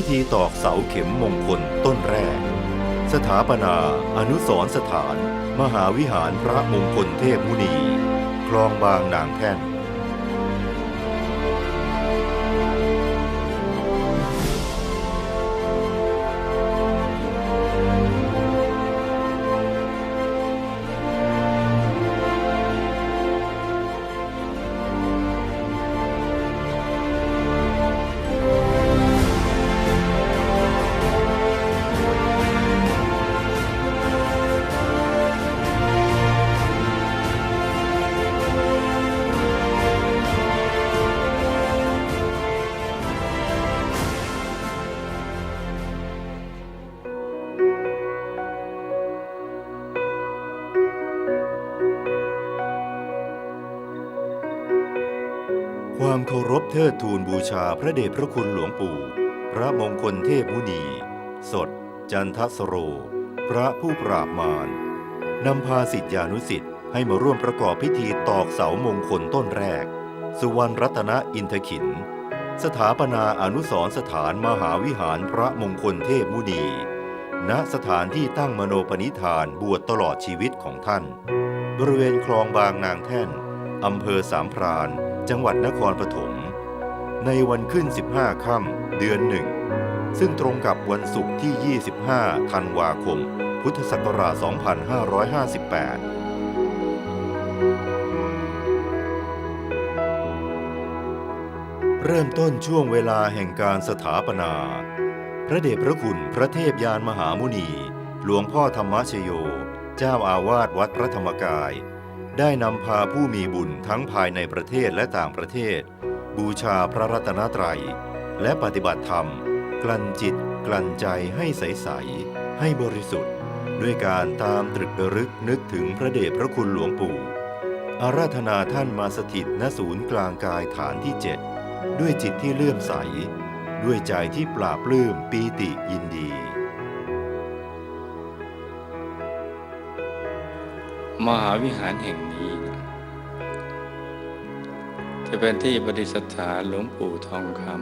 พิธีตอกเสาเข็มมงคลต้นแรก สถาปนา อนุสรสถาน มหาวิหารพระมงคลเทพมุนี คลองบางนางแท่น เทิดทูนบูชาพระเดชพระคุณหลวงปู่ พระมงคลเทพมุนี สด จันทสโร พระผู้ปราบมารนำพาสิทธิานุสิทธิ์ให้มาร่วมประกอบพิธีตอกเสามงคลต้นแรก สุวรรณรัตนอินทขิน สถาปนาอนุสรสถานมหาวิหารพระมงคลเทพมุนี ณสถานที่ตั้งมโนปณิธานบวชตลอดชีวิตของท่าน บริเวณคลองบางนางแท่นอำเภอสามพราน จังหวัดนครปฐม ในวันขึ้น 15 ค่ำเดือนหนึ่ง ซึ่งตรงกับวันศุกร์ที่ 25 ธันวาคม พุทธศักราช 2558เริ่มต้นช่วงเวลาแห่งการสถาปนา พระเดชพระคุณพระเทพยานมหามุนี หลวงพ่อธรรมชโย เจ้าอาวาสวัดพระธรรมกาย ได้นำพาผู้มีบุญทั้งภายในประเทศและต่างประเทศ บูชาพระรัตนตรัย และปฏิบัติธรรม กลั่นจิตกลั่นใจให้ใส ๆ ให้บริสุทธิ์ ด้วยการตามตรึกระลึกนึกถึงพระเดชพระคุณหลวงปู่ อาราธนาท่านมาสถิตณศูนย์กลางกายฐานที่เจ็ดด้วยจิตที่เลื่อมใส ด้วยใจที่ปราบปลื้มปีติยินดี มหาวิหารแห่งนี้ จะเป็นที่ประดิษฐานหลวงปู่ทองคำ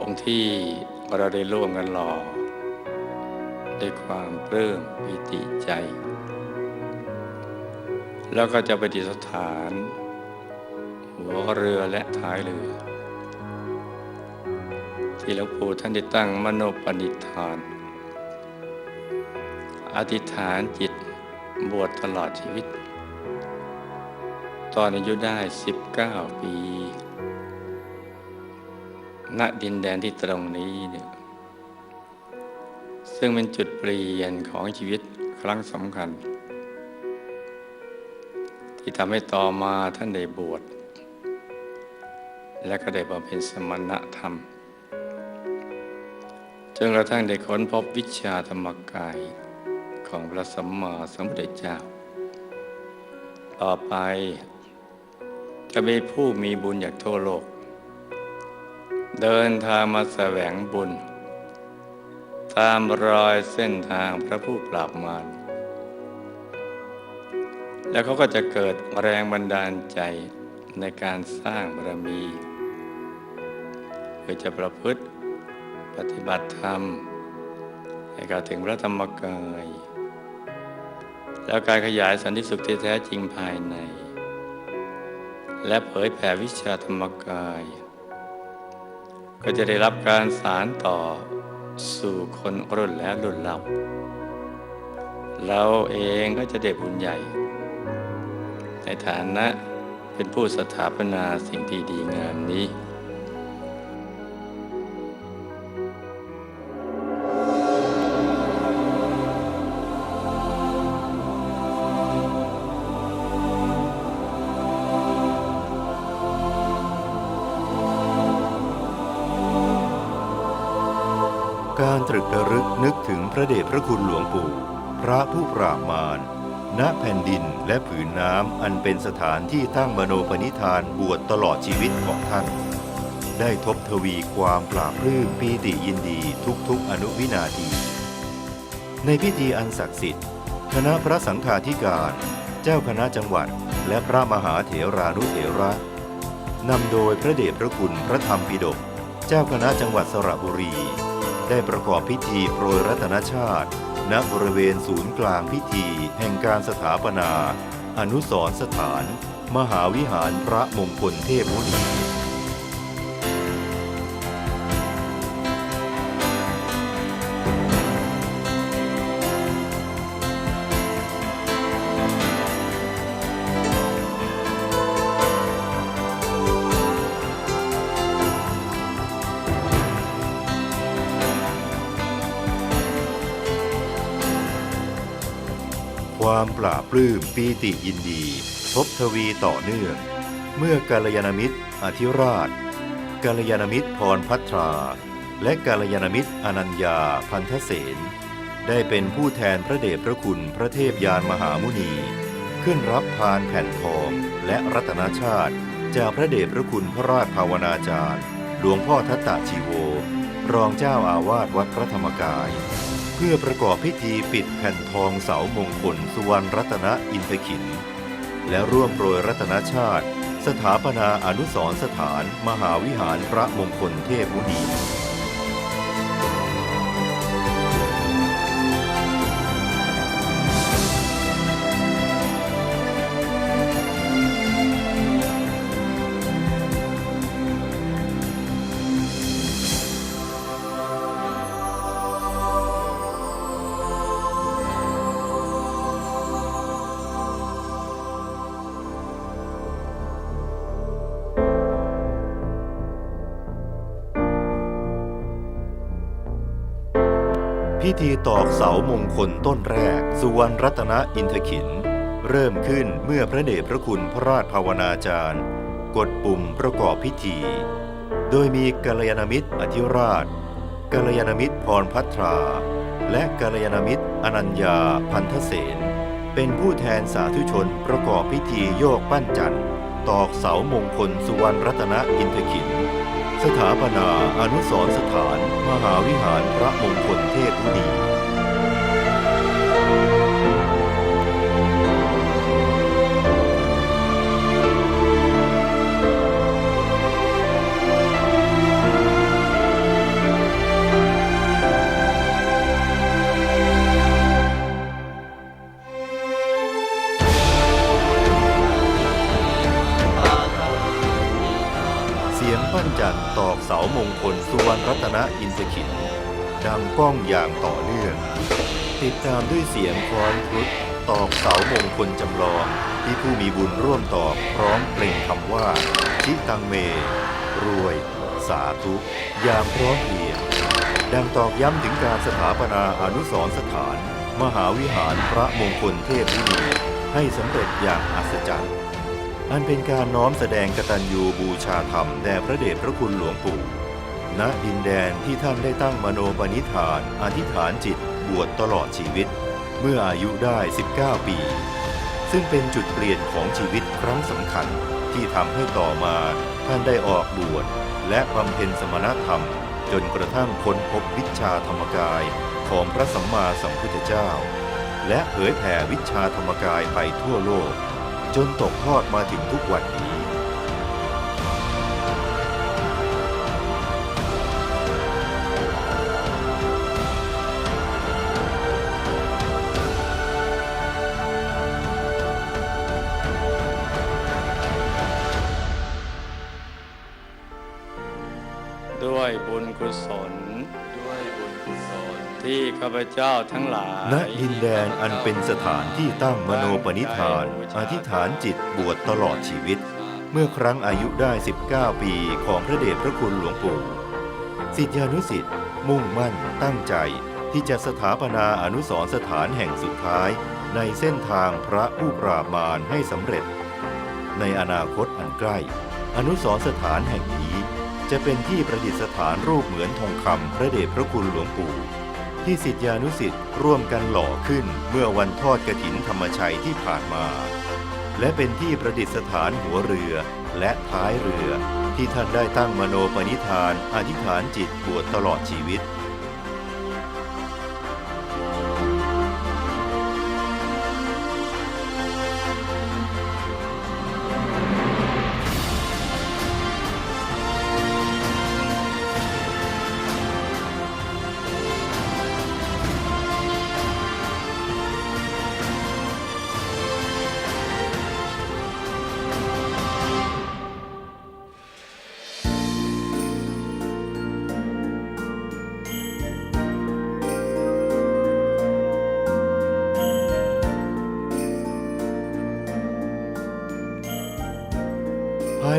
องค์ที่เราได้ร่วมกันหล่อด้วยความปลื้มปิติใจ แล้วก็จะประดิษฐาน หัวเรือและท้ายเรือ ที่หลวงปู่ท่านได้ตั้งมโนปณิธาน อธิษฐานจิตบวชตลอดชีวิต ตอนอายุได้ 19 ปี ณ ดินแดนที่ตรงนี้เนี่ย ซึ่งเป็นจุดเปลี่ยนของชีวิตครั้งสำคัญ ที่ทำให้ต่อมาท่านได้บวช และก็ได้บำเพ็ญสมณธรรม จนกระทั่งได้ค้นพบวิชาธรรมกายของพระสัมมาสัมพุทธเจ้า ต่อไป จะมีผู้มีบุญจากทั่วโลก เดินทางมาแสวงบุญ ตามรอยเส้นทางพระผู้ปราบมารแล้วเขาก็จะเกิดแรงบันดาลใจในการสร้างบารมีเพื่อจะประพฤติปฏิบัติธรรม ให้เข้าถึงพระธรรมกาย แล้วการขยายสันติสุขที่แท้จริงภายใน และเผยแผ่วิชาธรรมกาย ก็จะได้รับการสารต่อสู่คนรุ่นแล้วรุ่นเราเราเองก็จะได้บุญใหญ่ ในฐานะเป็นผู้สถาปนาสิ่งที่ดีงามนี้ พระเดชพระคุณหลวงปู่ พระผู้ปราบมาร ณ แผ่นดินและผืนน้ำอันเป็นสถานที่ตั้งมโนปณิธานบวชตลอดชีวิตของท่าน ได้ทบทวีความปราบปลื้มปีติยินดีทุกๆอนุวินาที ในพิธีอันศักดิ์สิทธิ์ คณะพระสังฆาธิการ เจ้าคณะจังหวัด และพระมหาเถรานุเถระ นำโดยพระเดชพระคุณพระธรรมปิฎกเจ้าคณะจังหวัดสระบุรี ได้ประกอบพิธีโปรยรัตนชาติ ณบริเวณศูนย์กลางพิธี แห่งการสถาปนา อนุสรสถาน มหาวิหารพระมงคลเทพมุนี ปลื้มปีติยินดี ทบทวีต่อเนื่อง เมื่อกาลยานมิตรอธิราช กาลยานมิตรพรพัทรา และกาลยานมิตรอนัญญาพันธเสนได้เป็นผู้แทนพระเดชพระคุณพระเทพยานมหามุนี ขึ้นรับพานแผ่นทองและรัตนชาติ จากพระเดชพระคุณพระราชภาวนาจารย์ หลวงพ่อทัตตะชีโว รองเจ้าอาวาสวัดพระธรรมกาย พื่อประกอบพิธีปิดแผ่นทองเสามงคลสุวรรณรัตนอินทขิน และร่วมโปรยรัตนชาติ สถาปนาอนุสรสถาน มหาวิหารพระมงคลเทพมุนี พิธีตอกเสามงคลต้นแรก สุวรรณรัตนอินทขิน เริ่มขึ้นเมื่อพระเดชพระคุณพระราชภาวนาจารย์ กดปุ่มประกอบพิธี โดยมีกัลยาณมิตรอธิราชกัลยาณมิตรพรพัทรา และกัลยาณมิตรอนัญญาพันธเสนเป็นผู้แทนสาธุชนประกอบพิธีโยกปั้นจันทร์ ตอกเสามงคลสุวรรณรัตนอินทขิน สถาปนาอนุสรสถาน มหาวิหารพระมงคลเทพมุนี ปั้นจันต์ตอกเสามงคลสุวรรณรัตนอินทขินดังก้องอย่างต่อเนื่อง ติดตามด้วยเสียงคล้อนครุฑตอกเสามงคลจำลองที่ผู้มีบุญร่วมตอกพร้อมเปล่งคำว่า ชิตังเม รวย สาธุยามพร้อมเพรียงดังตอกย้ำถึงการสถาปนาอนุสรสถาน มหาวิหารพระมงคลเทพมุนีให้สำเร็จอย่างอัศจรรย์ อันเป็นการน้อมแสดงกตัญญูบูชาธรรมแด่พระเดชพระคุณหลวงปู่ ณ ดินแดนที่ท่านได้ตั้งมโนปณิธาน อธิษฐานจิตบวชตลอดชีวิต เมื่ออายุได้ 19 ปี ซึ่งเป็นจุดเปลี่ยนของชีวิตครั้งสำคัญที่ทำให้ต่อมาท่านได้ออกบวชและบำเพ็ญสมณธรรม จนกระทั่งค้นพบวิชาธรรมกายของพระสัมมาสัมพุทธเจ้า และเผยแผ่วิชาธรรมกายไปทั่วโลก จนตกทอดมาถึงทุกวันนี้ พเจ้าทั้งหลายณดินแดนอันเป็นสถานที่ตั้งมโนปณิธาน อธิษฐานจิตบวชตลอดชีวิต เมื่อครั้งอายุได้ 19 ปีของพระเดชพระคุณหลวงปู่สิทธิานุสิทธิ์มุ่งมั่นตั้งใจที่จะสถาปนาอนุสรสถานแห่งสุดท้าย ในเส้นทางพระผู้ปราบมารให้สำเร็จ ในอนาคตอันใกล้ อนุสรสถานแห่งนี้ จะเป็นที่ประดิษฐานรูปเหมือนทองคำพระเดชพระคุณหลวงปู่ ที่สิทธิานุสิทธิ์ร่วมกันหล่อขึ้นเมื่อวันทอดกระถินธรรมชัยที่ผ่านมา และเป็นที่ประดิษฐานหัวเรือและท้ายเรือ ที่ท่านได้ตั้งมโนปณิธานอธิษฐานจิตบวชตลอดชีวิต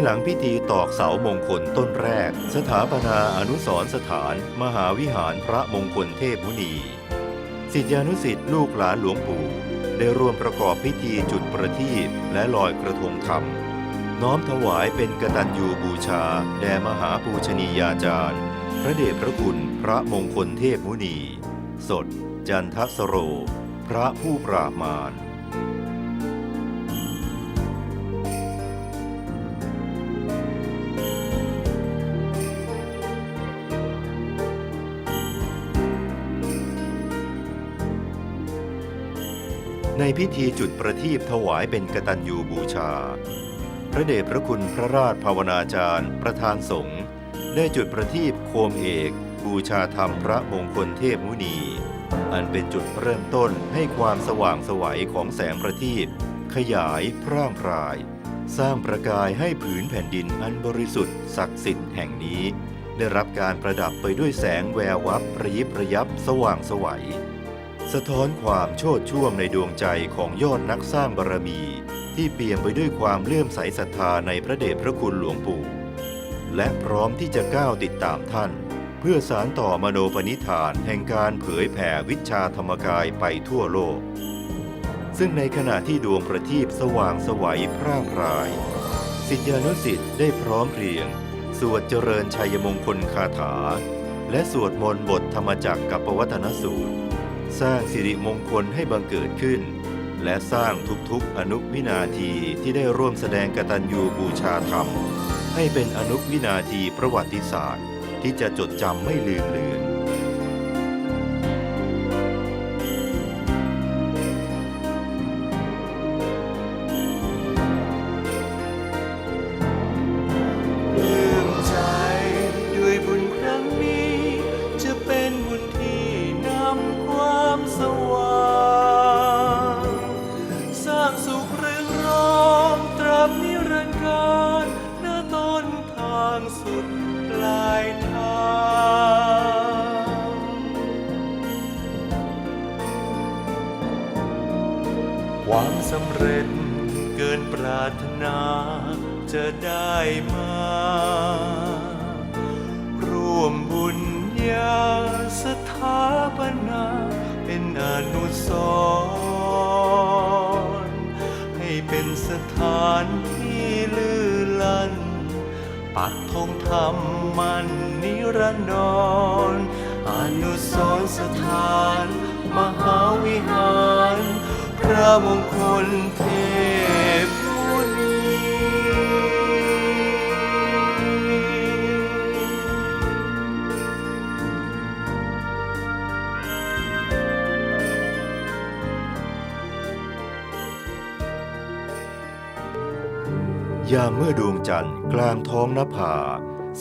หลังพิธีตอกเสามงคลต้นแรก สถาปนาอนุสรสถาน มหาวิหารพระมงคลเทพมุนีสิทธิานุสิทธิ์ลูกหลานหลวงปู่ได้ร่วมประกอบพิธีจุดประทีปและลอยกระทงธรรม น้อมถวายเป็นกตัญญูบูชา แด่มหาปูชนียาจารย์ พระเดชพระคุณพระมงคลเทพมุนี สด จันทสโร พระผู้ปราบมาร ในพิธีจุดประทีปถวายเป็นกตัญญูบูชา พระเดชพระคุณพระราชภาวนาจารย์ ประธานสงฆ์ได้จุดประทีปโคมเอก บูชาธรรมพระมงคลเทพมุนี อันเป็นจุดเริ่มต้นให้ความสว่างสวัยของแสงประทีปขยายพร่างพราย สร้างประกายให้ผืนแผ่นดินอันบริสุทธิ์ศักดิ์สิทธิ์แห่งนี้ ได้รับการประดับไปด้วยแสงแวววับระยิบระยับสว่างสวัย สะท้อนความโชดช่วงในดวงใจของยอดนักสร้างบารมี ที่เปี่ยมไปด้วยความเลื่อมใสศรัทธาในพระเดชพระคุณหลวงปู่ และพร้อมที่จะก้าวติดตามท่าน เพื่อสารต่อมโนปณิธานแห่งการเผยแผ่วิชาธรรมกายไปทั่วโลก ซึ่งในขณะที่ดวงประทีปสว่างสวัยพร่างพราย สิทธิานุสิทธิ์ได้พร้อมเพรียง สวดเจริญชัยมงคลคาถา และสวดมนต์บทธรรมจักรกับปวัตนสูตร สร้างสิริมงคลให้บังเกิดขึ้น และสร้างทุกๆอนุวินาทีที่ได้ร่วมแสดงกตัญญูบูชาธรรม ให้เป็นอนุวินาทีประวัติศาสตร์ ที่จะจดจำไม่ลืมเลือน ความสำเร็จเกินปรารถนาจะได้มา ร่วมบุญญาสถาปนาเป็นอนุสรณ์ให้เป็นสถานที่ลื่อลัน ปักธงธรรมมันนิรันดร ระมงคลเทพมุนียามเมื่อดวงจันทร์กลางท้องนภา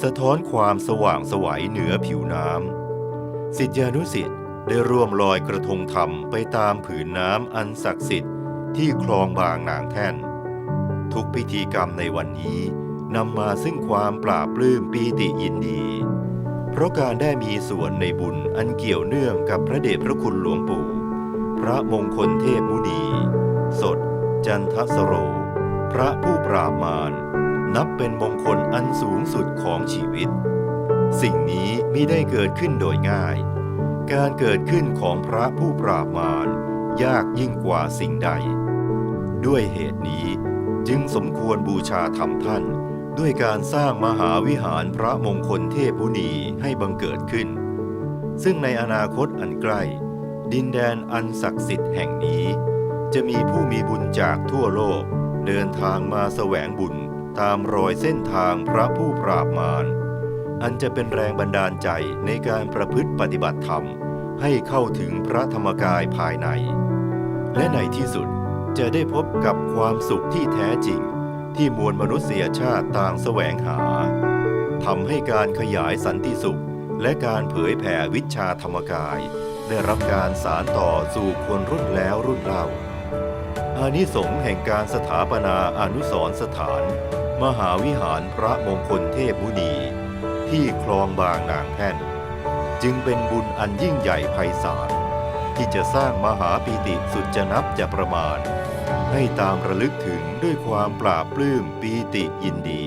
สะท้อนความสว่างสวัยเหนือผิวน้ำสิทธิานุสิทธิ์ ได้ร่วมลอยกระทงธรรมไปตามผืนน้ำอันศักดิ์สิทธิ์ที่คลองบางนางแท่น ทุกพิธีกรรมในวันนี้นำมาซึ่งความปราบปลื้มปีติยินดี เพราะการได้มีส่วนในบุญอันเกี่ยวเนื่องกับพระเดชพระคุณหลวงปู่ พระมงคลเทพมุนีสด จันทสโร พระผู้ปราบมารนับเป็นมงคลอันสูงสุดของชีวิต สิ่งนี้มิได้เกิดขึ้นโดยง่าย การเกิดขึ้นของพระผู้ปราบมารยากยิ่งกว่าสิ่งใด ด้วยเหตุนี้จึงสมควรบูชาธรรมท่าน ด้วยการสร้างมหาวิหารพระมงคลเทพมุนีให้บังเกิดขึ้น ซึ่งในอนาคตอันใกล้ ดินแดนอันศักดิ์สิทธิ์แห่งนี้ จะมีผู้มีบุญจากทั่วโลก เดินทางมาแสวงบุญตามรอยเส้นทางพระผู้ปราบมารอันจะเป็นแรงบันดาลใจในการประพฤติปฏิบัติธรรม ให้เข้าถึงพระธรรมกายภายใน และในที่สุดจะได้พบกับความสุขที่แท้จริงที่มวลมนุษยชาติต่างแสวงหาทำให้การขยายสันติสุข และการเผยแผ่วิชาธรรมกาย ได้รับการสารต่อสู่คนรุ่นแล้วรุ่นเล่าอานิสงส์แห่งการสถาปนาอนุสรสถาน มหาวิหารพระมงคลเทพมุนี ที่คลองบางนางแท่น จึงเป็นบุญอันยิ่งใหญ่ไพศาลที่จะสร้างมหาปีติสุดจะนับจะประมาณ ให้ตามระลึกถึงด้วยความปราบปลื้มปีติยินดี